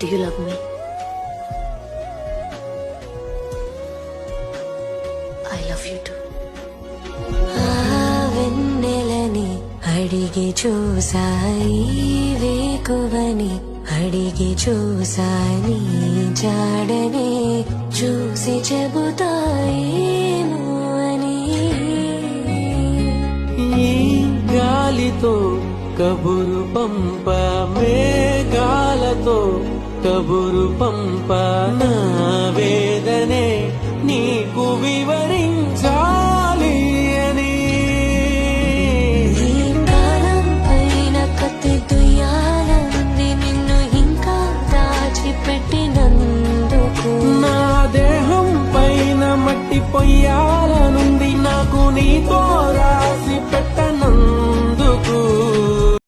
Do you love me? I love you too. వెన్నెలని అడిగి చూసాయి వేకువని అడిగి చూసాని జాడని చూసి చెబుతాయేమో అని గాలితో కబురు పంప మేఘాలతో కబురు పంప నా వేదనే నీకు వివరించాలి అని. కాలంపైన కత్తి దుయ్యాలంది నిన్ను ఇంకా దాచిపెట్టినందుకు. నా దేహం పైన మట్టి పొయ్యాలనుంది నాకు నీతో